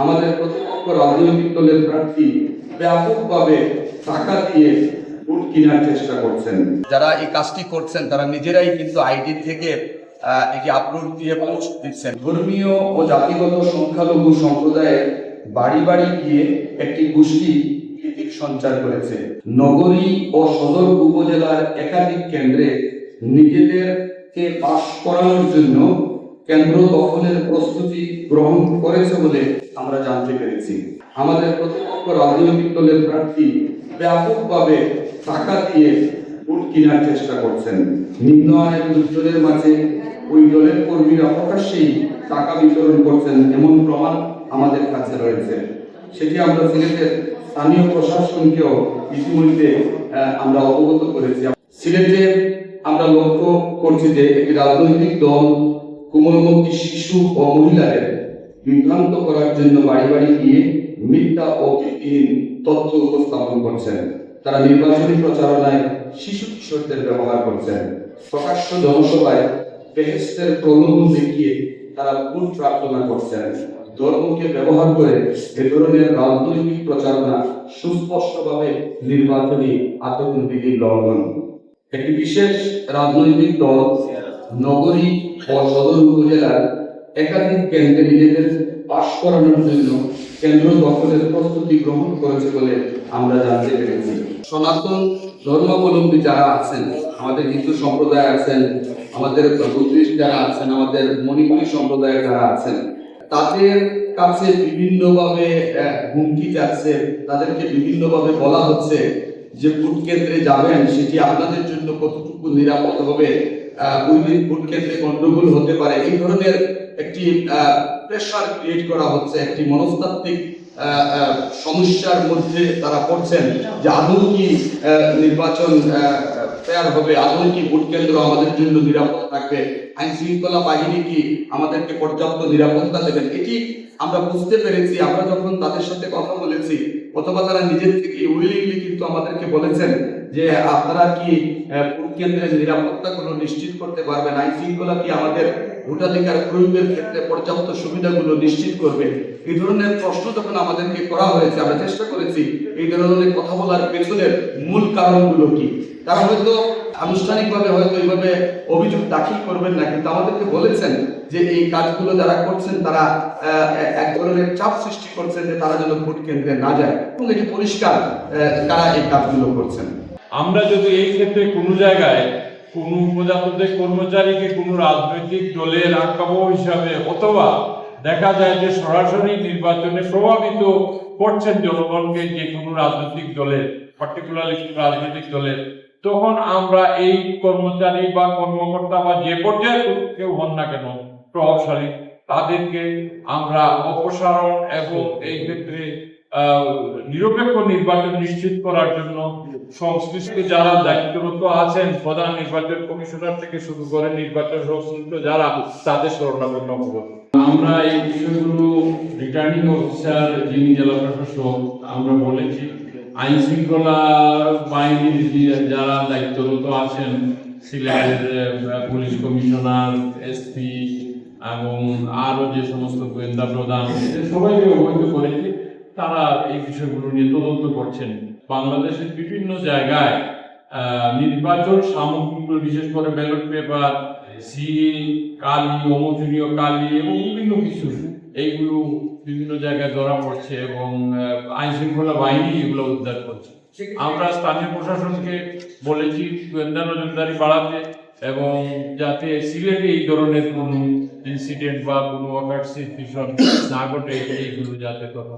আমাদের প্রতিপক্ষ রাজনৈতিক দলের প্রার্থী ব্যাপকভাবে টাকা দিয়ে ভোট কেনার চেষ্টা করছেন। যারা এই কাজটি করছেন তারা নিজেরাই কিন্তু আইডি থেকে এটি আপলোড দিয়ে পোস্ট দিচ্ছেন। ধর্মীয় ও জাতিগত সংখ্যালঘু সম্প্রদায়ের বাড়ি বাড়ি গিয়ে একটি গোষ্ঠী সঞ্চার করেছে। নগরী ও সদর উপজেলার একাধিক কেন্দ্রে নিজেদেরকে পাশ করানোর জন্য কেন্দ্র দখলের প্রস্তুতি গ্রহণ করেছে বলে আমরা জানতে পেরেছি। আমাদের প্রতিপক্ষ রাজনৈতিক দলের প্রার্থী ব্যাপকভাবে টাকা দিয়ে ভোট কেনার চেষ্টা করছেন। নিম্ন আয়ের লোকজনের মাঝে ওই দলের কর্মীরা প্রকাশ্যেই টাকা বিতরণ করছেন এমন প্রমাণ আমাদের কাছে রয়েছে। সেটি আমরা সিলেটের স্থানীয় প্রশাসনকেও ইতিমধ্যে আমরা অবগত করেছি। সিলেটে আমরা লক্ষ্য করছি যে একটি রাজনৈতিক দল কোমলমতি শিশু ও মহিলাদের বিভ্রান্ত করার জন্য বাড়ি বাড়ি গিয়ে মিথ্যা ও ভিত্তিহীন তথ্য উপস্থাপন করছেন। তারা নির্বাচনী প্রচারণায় শিশু কিশোরদের ব্যবহার করছেন। প্রকাশ্য জনসভায় বেহেস্তের প্রলোভন দেখিয়ে তারা ভোট প্রার্থনা করছেন। ধর্মকে ব্যবহার করে এ ধরনের রাজনৈতিক প্রচারণা সুস্পষ্টভাবে নির্বাচনী আচরণবিধির লঙ্ঘন। একটি বিশেষ রাজনৈতিক দল নগরী ও সদর উপজেলার একাধিক কেন্দ্রে নিজেদের পাশ করানোর জন্য কেন্দ্র দখলের প্রস্তুতি গ্রহণ করেছে বলে আমরা জানতে পেরেছি। সনাতন ধর্মাবলম্বী যারা আছেন, আমাদের হিন্দু সম্প্রদায় আছেন, আমাদের বুদ্ধিস্ট যারা আছেন, আমাদের মণিপুরী সম্প্রদায়ের যারা আছেন, তাদের কাছে বিভিন্নভাবে হুমকি যাচ্ছে তাদেরকে বিভিন্নভাবে বলা হচ্ছে যে ভোট কেন্দ্রে যাবেন, সেটি আপনাদের জন্য কতটুকু নিরাপদ হবে ভোট কেন্দ্রে গন্ডগোল হতে পারে। এই ধরনের একটি প্রেশার ক্রিয়েট করা হচ্ছে, একটি মনস্তাত্ত্বিক সমস্যার মধ্যে তারা পড়ছেন যে আদৌ কি নির্বাচন হবে, আদৌ কি ভোট কেন্দ্র আমাদের জন্য নিরাপদ থাকবে আইন শৃঙ্খলা বাহিনী কি আমাদেরকে পর্যাপ্ত নিরাপত্তা দেবেন? এটি আমরা বুঝতে পেরেছি, আমরা যখন তাদের সাথে কথা বলেছি, অথবা তারা নিজের থেকে উইলিংলি কিন্তু আমাদেরকে বলেছেন যে আপনারা কি আহ, ভোট কেন্দ্রের নিরাপত্তাগুলো নিশ্চিত করতে পারবেন? আইন শৃঙ্খলা কি আমাদের ভোটাধিকার প্রয়োগের ক্ষেত্রে পর্যাপ্ত সুবিধাগুলো নিশ্চিত করবে। এই ধরনের প্রশ্ন যখন আমাদেরকে করা হয়েছে আমরা চেষ্টা করেছি এই ধরনের কথা বলার পেছনের মূল কারণগুলো কি? তারা হয়তো আনুষ্ঠানিকভাবে হয়তো এইভাবে অভিযোগ দাখিল করবেন না কিন্তু আমাদেরকে বলেছেন যে এই কাজগুলো যারা করছেন তারা এক- ধরনের চাপ সৃষ্টি করছেন যে তারা যেন ভোট কেন্দ্রে না যায়। এবং এটি পরিষ্কার কারা এই কাজগুলো করছেন? আমরা যদি এই ক্ষেত্রে কোনো জায়গায় কোনো প্রজাতন্ত্রের কর্মচারীকে কোনো রাজনৈতিক দলের আঁকাবো হিসাবে, অথবা দেখা যায় যে সরাসরি নির্বাচনে প্রভাবিত করছেন জনগণকে যে কোনো রাজনৈতিক দলের পার্টিকুলারলি রাজনৈতিক দলের, তখন আমরা এই কর্মচারী বা কর্মকর্তা বা যে পর্যায়ে কেউ হন না কেন, প্রভাবশালী, তাদেরকে আমরা অপসারণ এবং এই ক্ষেত্রে নিরপেক্ষ নির্বাচন নিশ্চিত করার জন্য সংশ্লিষ্ট যারা দায়িত্বরত আছেন, প্রধান নির্বাচন কমিশনার থেকে শুরু করে নির্বাচন সংশ্লিষ্ট যারা, তাদের শরণাপন্ন হব। আমরা এই বিষয়গুলো রিটার্নিং অফিসার যিনি জেলা প্রশাসক, আমরা বলেছি আইন শৃঙ্খলা বাহিনীর যারা দায়িত্বরত আছেন, সিলেটের পুলিশ কমিশনার, এসপি এবং আরও যে সমস্ত গোয়েন্দা প্রধান সবাইকে অবহিত করেছি। তারা এই বিষয়গুলো নিয়ে তদন্ত করছেন। বাংলাদেশের বিভিন্ন জায়গায় নির্বাচন সামগ্রীগুলো, বিশেষ করে ব্যালট পেপার, সিল, কালি, অমোচনীয় কালি এবং বিভিন্ন কিছু, এইগুলো বিভিন্ন জায়গায় ধরা পড়ছে এবং আইন শৃঙ্খলা বাহিনী এগুলো উদ্ধার করছে। আমরা স্থানীয় প্রশাসনকে বলেছি, গোয়েন্দা নজরদারি বাড়াতে এবং যাতে সিলেটে এই ধরনের কোনো ইনসিডেন্ট বা কোনো অকার না ঘটে, এইগুলো যাতে তথ্য